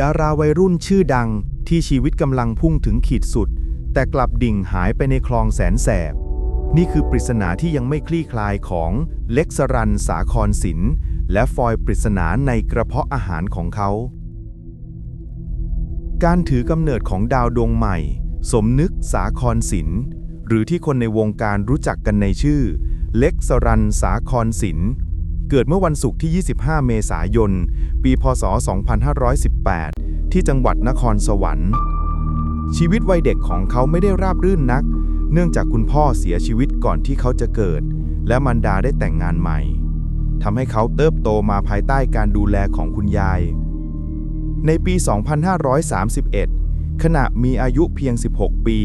ดาราวัยรุ่นชื่อดังที่ชีวิตกำลังพุ่งถึงขีดสุด แต่กลับดิ่งหายไปในคลองแสนแสบ นี่คือปริศนาที่ยังไม่คลี่คลายของเล็กสรันสาครศิลป์และฟอยปริศนาในกระเพาะอาหารของเขา การถือกำเนิดของดาวดวงใหม่ สมนึกสาครศิลป์หรือที่คนในวงการรู้จักกันในชื่อ เล็กสรันสาครศิลป์ เกิดเมื่อวันศุกร์ที่ 25 เมษายน ปี พศ 2518 ที่จังหวัดนครสวรรค์ ชีวิตวัยเด็กของเขาไม่ได้ราบรื่นนัก เนื่องจากคุณพ่อเสียชีวิตก่อนที่เขาจะเกิด และมารดาได้แต่งงานใหม่ทำให้เขาเติบโตมาภายใต้การดูแลของคุณยาย ในปี 2531 ขณะมีอายุเพียง 16 ปี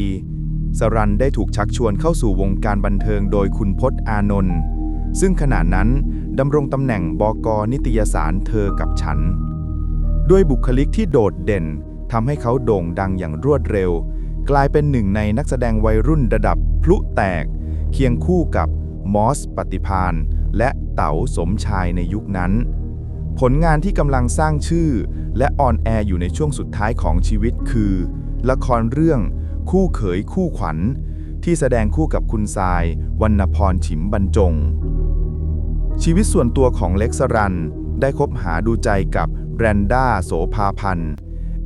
สรันได้ถูกชักชวนเข้าสู่วงการบันเทิงโดยคุณพจน์อานนท์ซึ่งขณะนั้น ดำรงตำแหน่งบกนิตยสารเธอกับฉัน ด้วยบุคลิกที่โดดเด่นทำให้เขาโด่งดังอย่างรวดเร็ว กลายเป็นหนึ่งในนักแสดงวัยรุ่นระดับพลุแตก เคียงคู่กับมอสปฏิพานและเต๋าสมชายในยุคนั้น ผลงานที่กำลังสร้างชื่อ และออนแอร์อยู่ในช่วงสุดท้ายของชีวิตคือ ละครเรื่องคู่เขยคู่ขวัญ ที่แสดงคู่กับคุณทราย วรรณพรฉิมบรรจง ชีวิตส่วนตัวของเล็กซรัน ได้คบหาดูใจกับแบรนด้าโสภาพันธ์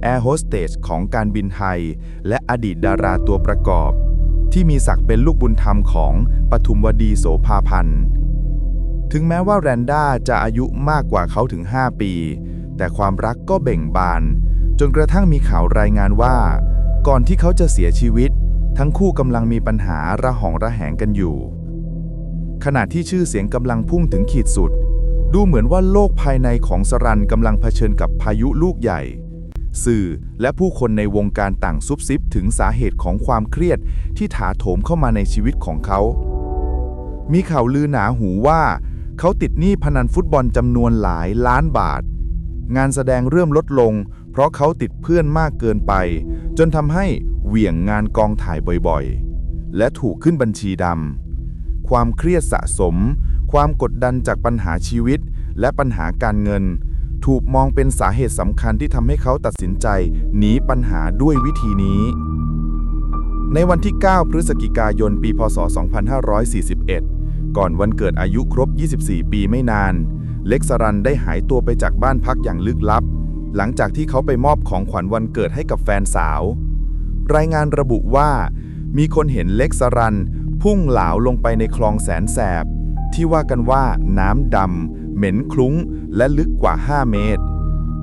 แอร์โฮสเตสของการบินไทย และอดีตดาราตัวประกอบ ที่มีศักดิ์เป็นลูกบุญธรรมของปทุมวดีโสภาพันธ์ถึงแม้ว่าแรนด้าจะอายุมากกว่าเขาถึง 5 ปี แต่ความรักก็เบ่งบาน จนกระทั่งมีข่าวรายงานว่า ก่อนที่เขาจะเสียชีวิต ทั้งคู่กำลังมีปัญหาระหองระแหงกันอยู่ ขณะที่ชื่อเสียงกำลังพุ่งถึงขีดสุด ดูเหมือนว่าโลกภายในของสรันกำลังเผชิญกับพายุลูกใหญ่ สื่อและผู้คนในวงการต่างซุบซิบถึงสาเหตุของความเครียดที่ถาโถมเข้ามาในชีวิตของเขา มีข่าวลือหนาหูว่า เขาติดหนี้พนันฟุตบอลจำนวนหลายล้านบาท งานแสดงเริ่มลดลง เพราะเขาติดเพื่อนมากเกินไป จนทำให้เหวี่ยงงานกองถ่ายบ่อยๆ และถูกขึ้นบัญชีดำ ความเครียดสะสม ความกดดันจากปัญหาชีวิต และปัญหาการเงิน ถูกมองเป็นสาเหตุสำคัญที่ทำให้เขาตัดสินใจ หนีปัญหาด้วยวิธีนี้ ในวันที่ 9 พฤศจิกายน ปี พศ 2541 ก่อนวันเกิดอายุครบ 24 ปีไม่นาน เล็กสรันได้หายตัวไปจากบ้านพักอย่างลึกลับ หลังจากที่เขาไปมอบของขวัญวันเกิดให้กับแฟนสาว รายงานระบุว่ามีคนเห็นเล็กสรัน พุ่งเหลาลงไปในคลองแสนแสบ ที่ว่ากันว่าน้ำดำเหม็นคลุ้ง และลึกกว่า 5 เมตร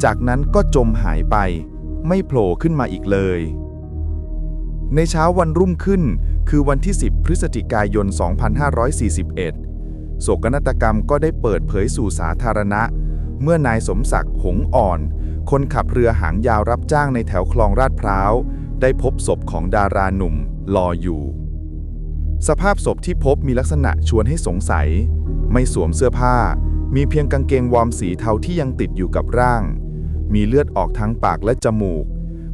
จากนั้นก็จมหายไป ไม่โผล่ขึ้นมาอีกเลย ในเช้าวันรุ่งขึ้น คือวันที่ 10 พฤศจิกายน 2541 โศกนาฏกรรมก็ได้เปิดเผยสู่สาธารณะ เมื่อนายสมศักดิ์หงอ่อน คนขับเรือหางยาวรับจ้างในแถวคลองลาดพร้าวได้พบศพของดาราหนุ่ม ลออยู่ สภาพศพที่พบมีลักษณะชวนให้สงสัย ไม่สวมเสื้อผ้า มีเพียงกางเกงวอร์มสีเทาที่ยังติดอยู่กับร่าง มีเลือดออกทั้งปากและจมูก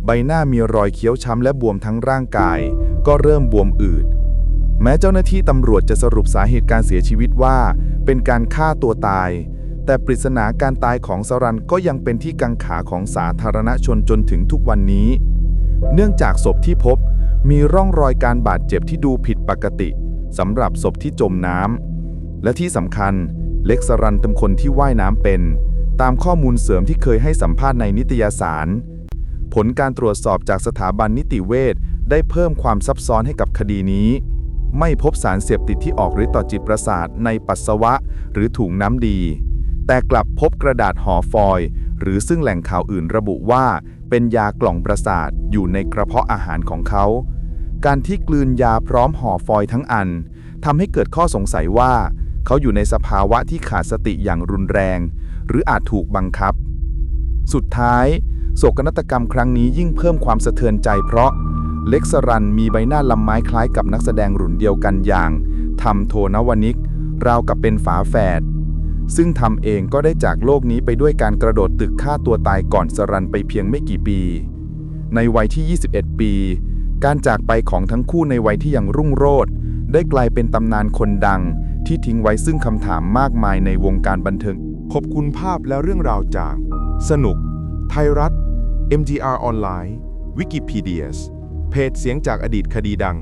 ใบหน้ามีรอยเคี้ยวช้ำและบวมทั้งร่างกาย ก็เริ่มบวมอืด แม้เจ้าหน้าที่ตำรวจจะสรุปสาเหตุการเสียชีวิตว่า เป็นการฆ่าตัวตาย แต่ปริศนาการตายของสรันก็ยังเป็นที่กังขาของสาธารณชนจนถึงทุกวันนี้ เนื่องจากศพที่พบ มีร่องรอยการบาดเจ็บที่ดูผิดปกติสำหรับศพที่จมน้ำ และที่สำคัญเล็กสรันเป็นคนที่ว่ายน้ำเป็น ตามข้อมูลเสริมที่เคยให้สัมภาษณ์ในนิตยสาร ผลการตรวจสอบจากสถาบันนิติเวชได้เพิ่มความซับซ้อนให้กับคดีนี้ ไม่พบสารเสพติดที่ออกฤทธิ์ต่อจิตประสาทในปัสสาวะหรือถุงน้ำดี แต่กลับพบกระดาษห่อฟอยล์หรือซึ่งแหล่งข่าวอื่นระบุว่า เป็นยากล่องประสาทอยู่ในกระเพาะอาหารของเขา การที่กลืนยาพร้อมห่อฟอยทั้งอันทำให้เกิดข้อสงสัยว่า เขาอยู่ในสภาวะที่ขาดสติอย่างรุนแรง หรืออาจถูกบังคับ สุดท้าย โศกนาฏกรรมครั้งนี้ยิ่งเพิ่มความสะเทือนใจเพราะเล็กสรันมีใบหน้าลำไม้คล้ายกับนักแสดงรุ่นเดียวกันอย่างทำโทนวนิก ราวกับเป็นฝาแฝดซึ่งทำเองก็ได้จากโลกนี้ไปด้วยการกระโดดตึกฆ่าตัวตายก่อนสรันไปเพียงไม่กี่ปี ในวัยที่ 21 ปี การจากไปของทั้งคู่ในวัยที่ยังรุ่งโรจน์ได้กลายเป็นตำนานคนดัง ที่ทิ้งไว้ซึ่งคำถามมากมายในวงการบันเทิง ขอบคุณภาพและเรื่องราวจาก สนุก ไทยรัฐ MGR ออนไลน์ Wikipedia เพจเสียงจากอดีตคดีดัง